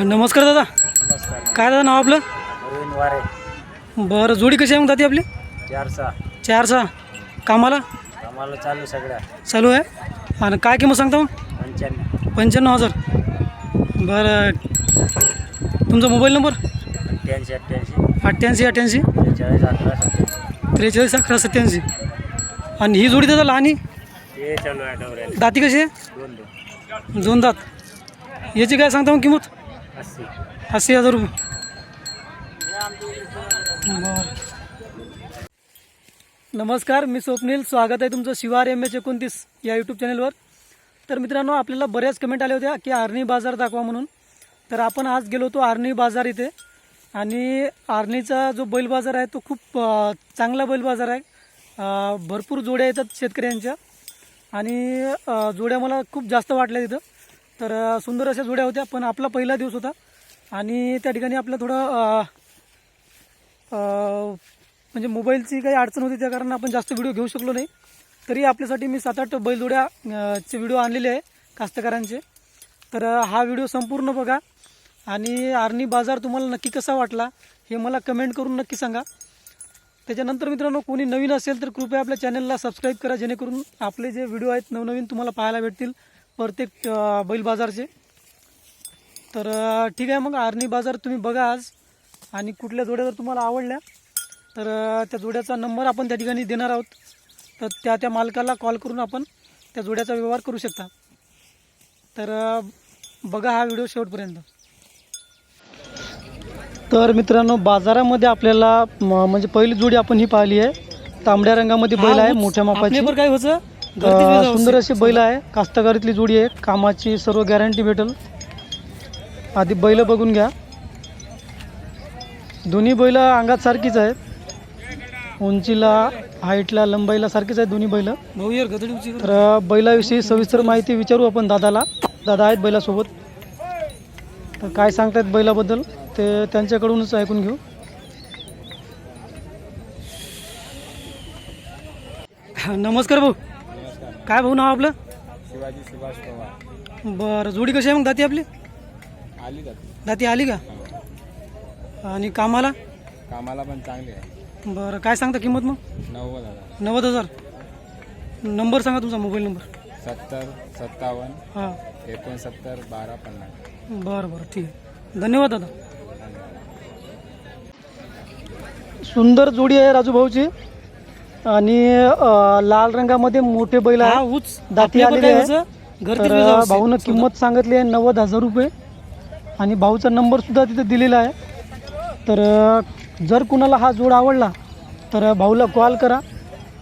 नमस्कार दादा. नमस्कार. काय दादा नाव आपलं? अरविंद वारे. बरं जोडी कशी आहे मग दादी आपली? चार सहा चार सहा कामाला आम्हाला चालू सगळ्या. चालू आहे? आणि काय किंमत सांगता मग? पंच्याण्णव. पंच्याण्णव हजार. बरं. तुमचा मोबाईल नंबर? अठ्ठ्याऐंशी अठ्ठ्याऐंशी. अठ्ठ्याऐंशी अठ्ठ्याऐंशी. सत्तर त्रेचाळीस अकरा सत्याऐंशी आणि ही जोडी दादा लहानी चालू आहे डवऱ्याला दाती कशी आहे? दोन दोन दोन दात. याची काय सांगता मग किंमत? अस्सी हजार रुपये. बरं. नमस्कार मी स्वप्नील. स्वागत आहे तुमचं शिवार एम एच एकोणतीस या यूट्यूब चॅनलवर तर मित्रांनो आपल्याला बऱ्याच कमेंट आल्या होत्या की आर्नी बाजार दाखवा म्हणून. तर आपण आज गेलो होतो आर्नी बाजार इथे. आणि आर्नीचा जो बैल बाजार आहे तो खूप चांगला बैल बाजार आहे. भरपूर जोड्या येतात शेतकऱ्यांच्या. आणि जोड्या मला खूप जास्त वाटल्या तिथं. तर सुंदर अशा जोड्या होत्या पण आपला पहिला दिवस होता. आणि त्या ठिकाणी आपलं थोडं म्हणजे मोबाईलची काही अडचण होती त्या कारण आपण जास्त व्हिडिओ घेऊ शकलो नाही. तरी आपल्यासाठी मी सात आठ बैलजोड्या चे व्हिडिओ आणलेले आहे कास्तकारांचे. तर हा व्हिडिओ संपूर्ण बघा. आणि आर्नी बाजार तुम्हाला नक्की कसा वाटला हे मला कमेंट करून नक्की सांगा. त्याच्यानंतर मित्रांनो कोणी नवीन असेल तर कृपया आपल्या चॅनलला सबस्क्राईब करा जेणेकरून आपले जे व्हिडिओ आहेत नवनवीन तुम्हाला पाहायला भेटतील. प्रत्येक बैल बाजारचे. तर ठीक आहे मग आर्नी बाजार तुम्ही बघा आज. आणि कुठल्या जोड्या जर तुम्हाला आवडल्या तर त्या जोड्याचा नंबर आपण त्या ठिकाणी देणार आहोत. तर त्या त्या मालकाला कॉल करून आपण त्या जोड्याचा व्यवहार करू शकता. तर बघा हा व्हिडिओ शेवटपर्यंत. तर मित्रांनो बाजारामध्ये आपल्याला म- म्हणजे पहिली जोडी आपण ही पाहिली आहे. तांबड्या रंगामध्ये बैल आहे मोठ्या मापाची. काय होतं अ, सुंदर अशी बैल आहे. कास्तकारीतली जोडी आहे. कामाची सर्व गॅरंटी भेटेल. आधी बैल बघून घ्या. दोन्ही बैल अंगात सारखीच आहेत. उंचीला हाईटला लंबाईला सारखीच आहेत दोन्ही बैल. भाऊ यार गदडी उची कर. तर बैलाविषयी सविस्तर माहिती विचारू आपण दादाला. दादा आहेत बैलासोबत. तर काय सांगतायत बैलाबद्दल ते त्यांच्याकडूनच ऐकून घेऊ. नमस्कार भाऊ. काय भाऊ नाव आपलं? शिवाजी सुभाष पवार. बरं जोडी कशी आहे मग? दाती आपली? आली जाते दाती आली का? आणि कामाला? कामाला पण चांगली आहे. बरं काय सांगता किंमत मग? नव्वद हजार. नव्वद हजार. नंबर सांगा तुमचा मोबाईल नंबर. सत्तर सत्तावन्न हां. एकोणसत्तर बारा पन्नास. बरं बरं ठीक आहे. धन्यवाद दादा. सुंदर जोडी आहे राजू भाऊची आणि लाल रंगामध्ये मोठे बैल हा दाती आलेले आहे. भाऊनं किंमत सांगितली आहे नव्वद हजार रुपये. आणि भाऊचा नंबर सुद्धा तिथे दिलेला आहे. तर जर कुणाला हा जोड आवडला तर भाऊला कॉल करा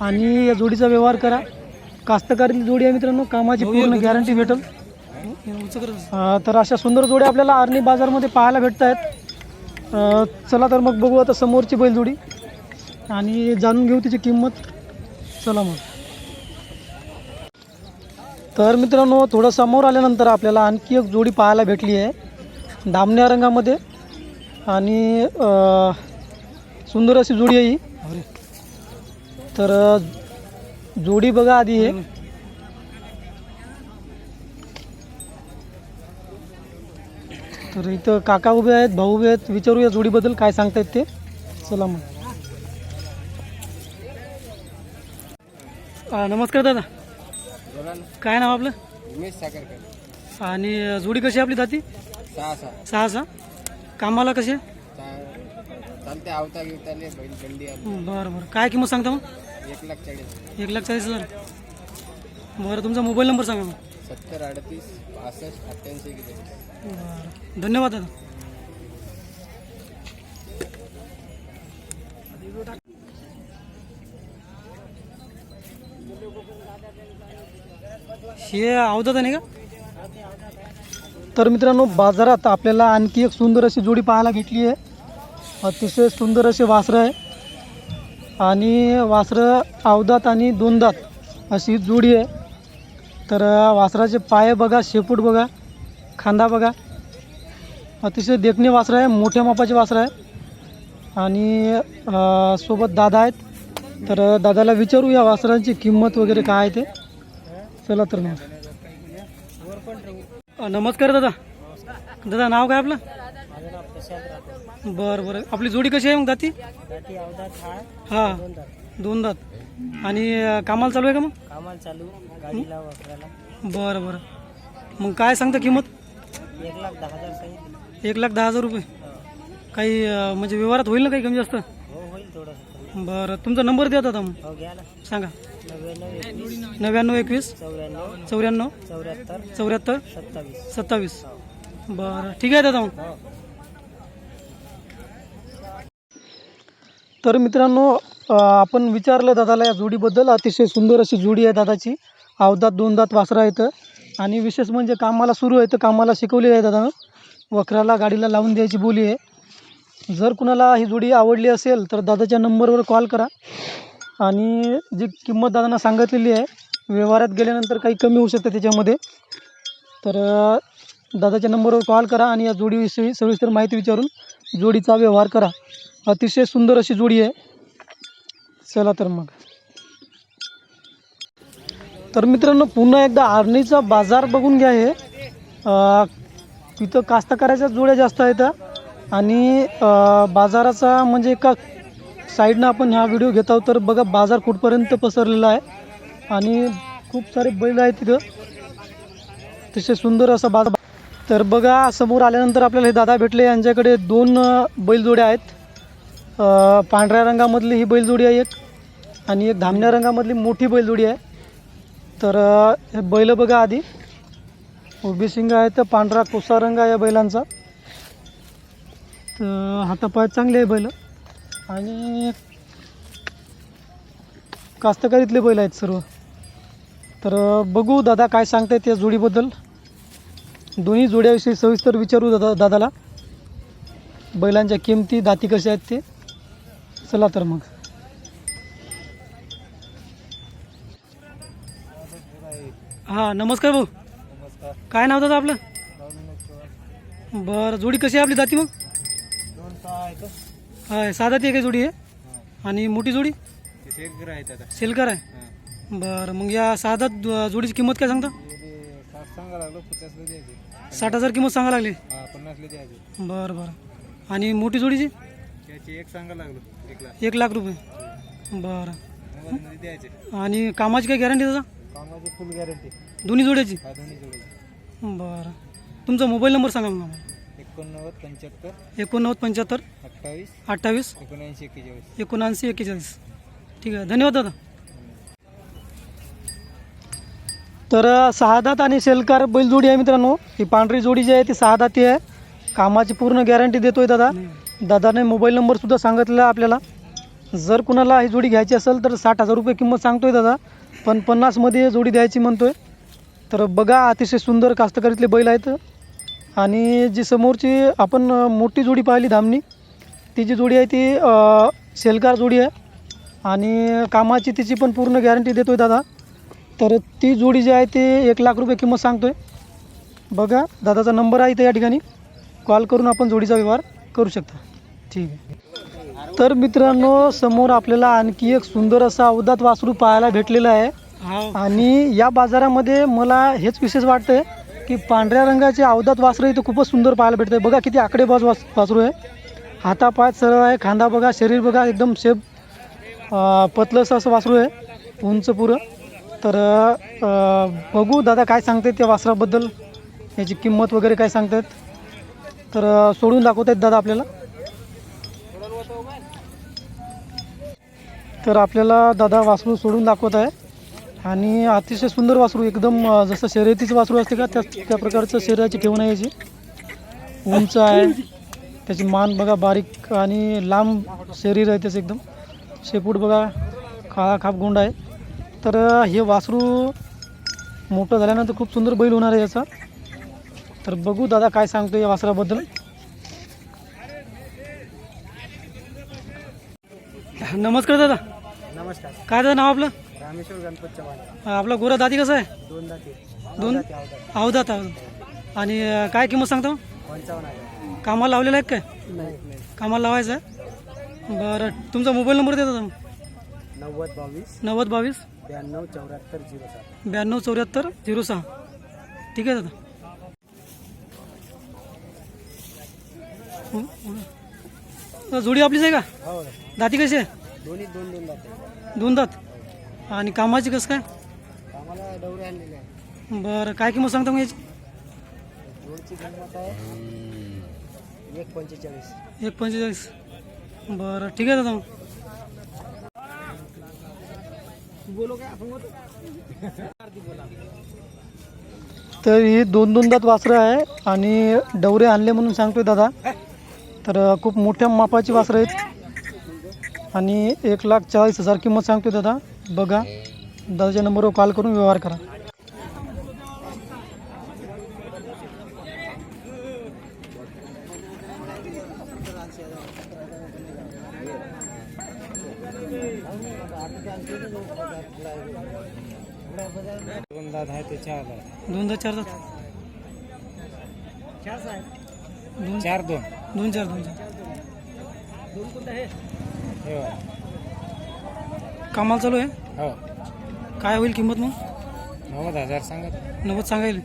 आणि या जोडीचा व्यवहार करा. कास्तकारीतली जोडी आहे मित्रांनो कामाची पूर्ण गॅरंटी भेटेल. अ, तर अशा सुंदर जोड्या आपल्याला आर्नी बाजारमध्ये पाहायला भेटत आहेत चला तर मग बघू आता समोरची बैलजोडी. आणि जाणून घेऊ तिची किंमत. चला मग. तर मित्रांनो थोडं समोर आल्यानंतर आपल्याला आणखी एक जोडी पाहायला भेटली आहे. दामण्या रंगामध्ये. आणि सुंदर अशी जोडी आहे ही. तर जोडी बघा आधी हे. तर इथं काका उभे आहेत भाऊ उभे आहेत. विचारूया जोडीबद्दल काय सांगतायत ते. चला मग. अ, नमस्कार दादा. बोला ना. काय नाव आपलं? उमेश आणि जोडी कशी आपली दाती? सहा सहा. सहा सहा. कामाला कशी आहे चालते आवता गिवताले बैल गंडी आली बरं बरं. काय किंमत सांगता मग? एक लाख चाळीस एक लाख चाळीस हजार. बरं तुमचा मोबाईल नंबर सांगा मग. सत्तर अडतीस पासष्ट अठ्ठ्याऐंशी किलो बरं. धन्यवाद दादा. हे अवधात नाही का? तर मित्रांनो बाजारात आपल्याला आणखी एक सुंदर अशी जोडी पाहायला भेटली आहे. अतिशय सुंदर असे वासरं आहे. आणि वासरं अवदात आणि दोनदात अशी जोडी आहे. तर वासराचे पाय बघा शेपूट बघा खांदा बघा. अतिशय देखणे वासरं आहे मोठ्या मापाचे वासरं आहे. आणि सोबत दादा आहेत. तर दादाला विचारू या वासरांची किंमत वगैरे काय आहे ते. चला तर मग. नमस्कार दादा. दादा नाव काय आपलं? बरं बरं. आपली जोडी कशी आहे मग दाती? हा हा दोन दात. आणि कामाला चालू आहे का मग? कामाला चालू बरं बरं. मग काय सांगता किंमत? एक लाख दहा हजार एक लाख दहा हजार रुपये. काही म्हणजे व्यवहारात होईल ना काही कमी जास्त? हो बरं. तुमचा नंबर द्या दादा मग. हो सांगा. नव्याण्णव एकवीस. चौऱ्याण्णव. चौऱ्याहत्तर. चौऱ्याहत्तर. सत्तावीस. सत्तावीस. बरं. ठीक आहे दादा मग. हो. तर मित्रांनो आपण विचारलं दादाला या जोडीबद्दल. अतिशय सुंदर अशी जोडी आहे दादाची. अवदात दोन दात वासरा येतं. आणि विशेष म्हणजे कामाला सुरू आहे तर कामाला शिकवलेलं आहे दादानं वखराला गाडीला लावून द्यायची बोली आहे. जर कुणाला ही जोडी आवडली असेल तर दादाच्या नंबरवर कॉल करा. आणि जी किंमत दादांना सांगितलेली आहे व्यवहारात गेल्यानंतर काही कमी होऊ शकतं त्याच्यामध्ये. तर दादाच्या नंबरवर कॉल करा आणि या जोडीविषयी सविस्तर माहिती विचारून जोडीचा व्यवहार करा. अतिशय सुंदर अशी जोडी आहे. चला तर मग. तर मित्रांनो पुन्हा एकदा आर्णीचा बाजार बघून घ्या हे. तिथं कास्तकाराच्या जोड्या जास्त आहेत. आणि बाजाराचा म्हणजे एका साईडनं आपण हा व्हिडिओ घेत आहोत तर बघा बाजार कुठपर्यंत पसरलेला आहे. आणि खूप सारे बैल आहेत तिथं अतिशय सुंदर असा बाजार. तर बघा समोर आल्यानंतर आपल्याला हे दादा भेटले. यांच्याकडे दोन बैलजोड्या आहेत. पांढऱ्या रंगामधली ही बैलजोडी आहे एक. आणि एक धामण्या रंगामधली मोठी बैलजोडी आहे. तर हे बैल बघा आधी. उभी शिंग आहे तर पांढरा कोसा रंग आहे या बैलांचा. तर हातापाय चांगले आहे बैल. आणि कास्तकारीतले बैल आहेत सर्व. तर बघू दादा काय सांगतायत या जोडीबद्दल. दोन्ही जोड्याविषयी सविस्तर विचारू दादा दादाला. बैलांच्या किमती दाती कशा आहेत ते. चला तर मग. हां नमस्कार भाऊ. नमस्कार. काय नाव दादा आपलं? बरं जोडी कशी आहे आपली दाती मग? दोन सहा दाती आहे काय जोडी आहे. आणि मोठी जोडी? ते शेतकरी आहेत आता. सेलकर आहे? बरं मग या जो- जोडीची किंमत काय सांगता? सांगा लागलो पचासला द्यायचे. साठ हजार किंमत सांगा लागली. पन्नासला द्यायचे. बरं बरं. आणि मोठी जोडीची? त्याची एक सांगा लागलो एक लाख. एक लाख रुपये. बरं. द्यायचे. आणि कामाची काय गॅरंटी दादा? कामाची फुल गॅरंटी दोन्ही जोड्याची? दोन्ही बरं. तुमचा मोबाईल नंबर सांगा मग एकोणनव्वद पंच्याहत्तर एकोणनव्वद पंच्याहत्तर अठ्ठावीस अठ्ठावीस एकोणऐंशी एक्केचाळीस एकोणऐंशी एक्केचाळीस. ठीक आहे. धन्यवाद दादा. तर सहा दात आणि शेलकार बैलजोडी आहे मित्रांनो. ही पांढरी जोडी जी आहे ती सहा दाती आहे. कामाची पूर्ण गॅरंटी देतोय दादा. दादाने मोबाईल नंबरसुद्धा सांगितलेला आपल्याला. जर कुणाला ही जोडी घ्यायची असेल तर साठ हजार रुपये किंमत सांगतोय दादा. पण पन्नासमध्ये जोडी द्यायची म्हणतोय. तर बघा अतिशय सुंदर कास्तकारीतले बैल आहेत. आणि जी समोरची आपण मोठी जोडी पाहिली धामणी ती जी जोडी आहे ती अ, शेलकार जोडी आहे. आणि कामाची तिची पण पूर्ण गॅरंटी देतोय दादा. तर ती जोडी जी आहे ती एक लाख रुपये किंमत सांगतोय. बघा दादाचा नंबर आहे इथे या ठिकाणी. कॉल करून आपण जोडीचा व्यवहार करू शकता. ठीक आहे. तर मित्रांनो समोर आपल्याला आणखी एक सुंदर असा अवदात वासरू पाहायला भेटलेला आहे. आणि या बाजारामध्ये मला हेच विशेष वाटतंय की पांढऱ्या रंगाचे अवदात वासरं इथं खूपच सुंदर पाहायला भेटतंय. बघा किती आकडेबाज वास वासरू आहे. हातापाय सरळ आहे खांदा बघा शरीर बघा एकदम शेप पतलंसं असं वासरू आहे. उंच पुरं. तर बघू दादा काय सांगते त्या वासराबद्दल. याची किंमत वगैरे काय सांगतात तर सोडून दाखवत आहेत दादा आपल्याला. तर आपल्याला दादा वासरू सोडून दाखवत आहे. आणि अतिशय सुंदर वासरू एकदम अं, जसं शर्यतीचं वासरू असते का त्या त्या प्रकारचं शरीराची ठेवण आहे याची. उंच आहे त्याची मान बघा बारीक आणि लांब शरीर आहे त्याचं एकदम. शेपूट बघा काळा खाप गोंड आहे. तर अं, हे वासरू मोठं झाल्यानंतर खूप सुंदर बैल होणार आहे याचा. तर बघू दादा काय सांगतो या वासराबद्दल. नमस्कार दादा. नमस्कार. काय दादा नाव आपलं? रामेश्वर गणपत चव्हाण अं, आपला गोरा दादी कसं आहे? दोन दाते. दोन? अवधात आणि अं, काय किंमत सांगता? पंचावन्न कामाला लावलेलं आहे का काय? नाही कामाला लावायचं आहे? बरं. तुमचा मोबाईल नंबर देता मग नव्वद बावीस. नव्वद बावीस. ब्याण्णव चौऱ्याहत्तर झिरो सात. ब्याण्णव चौऱ्याहत्तर झिरो सहा. ठीक आहे दादा. तर जोडी आपलीच आहे का? हो. दाती कशी आहे? दोन्ही दोन दोन जाते दोन दात. आणि कामाची कसं काय? आणलेले आहे बरं काय किंमत सांगता मग याची? जोडची किंमत आहे. एक पंचेचाळीस. एक पंचेचाळीस. बरं ठीक आहे दादा मग. बोलो काय आपण तर ही दोन दोन दात वासरं आहे आणि डवरे आणले म्हणून सांगतोय दादा. तर खूप मोठ्या मापाची वासरं आहेत. आणि एक लाख चाळीस हजार किंमत सांगतोय दादा. बघा. दादाच्या नंबरवर कॉल करून व्यवहार करा. दोन दात चार दात दोन चार दोन. चार दोन चार. दोन चार बघा. कामाला चालू आहे? हो. काय होईल किंमत मग? नव्वद हजार सांगत नव्वद सांगायला.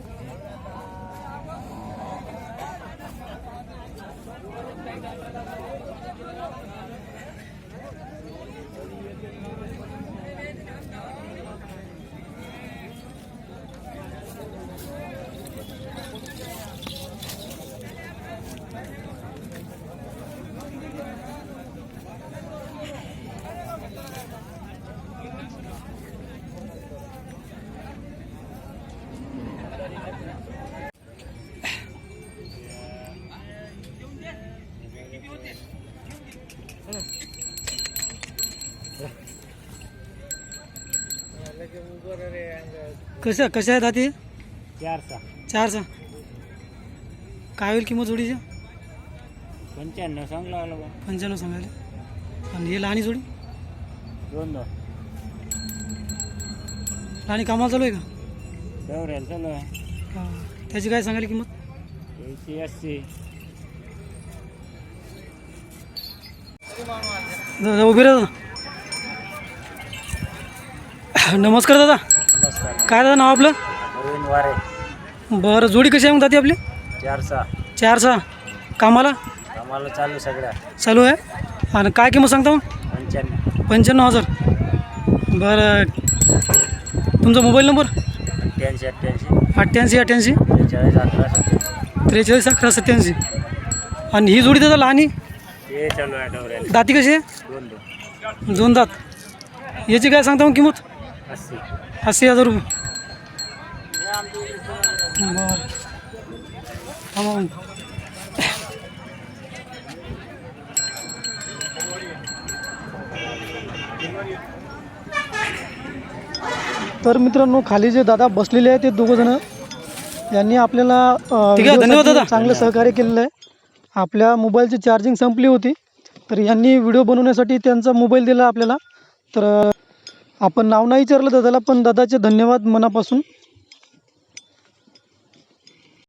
कशा कशा आहेत दाती? चार सहा चारचा काय होईल किंमत जोडीची? पंच्याण्णव सांगला आलो बा. पंच्याण्णव सांगायला. आणि ही लहानी जोडी? दोन दोन लहानी कामाला चालू आहे का? दौऱ्याला चालू आहे. हा. त्याची काय सांगायला किंमत? अस्सी. दादा उभे राहा. दादा नमस्कार दादा. काय दादा नाव आपलं? अरविंद वारे. बरं जोडी कशी आहे मग दादी आपली? चार सहा चार सहा कामाला आम्हाला चालू सगळ्या. चालू आहे? आणि काय किंमत सांगता मग? पंच्याण्णव. पंच्याण्णव हजार. बरं. तुमचा मोबाईल नंबर? अठ्ठ्याऐंशी अठ्ठ्याऐंशी. अठ्ठ्याऐंशी अठ्ठ्याऐंशी. सत्तर त्रेचाळीस अकरा सत्याऐंशी आणि ही जोडी दादा लहानी ते चालू आहे दाती कशी आहे? दोन दोन दोन दात. याची काय सांगता मग किंमत? अस्सी. अस्सी हजार रुपये। बरं. तर मित्रांनो खाली जे दादा बसलेले आहेत ते दोघं जण यांनी आपल्याला धन्यवाद दादा. चांगलं सहकार्य केलेलं आहे. आपल्या मोबाईलची चार्जिंग संपली होती. तर यांनी व्हिडिओ बनवण्यासाठी त्यांचा मोबाईल दिला आपल्याला. तर आपण नाव नाही विचारलं दादाला पण दादाचे धन्यवाद मनापासून.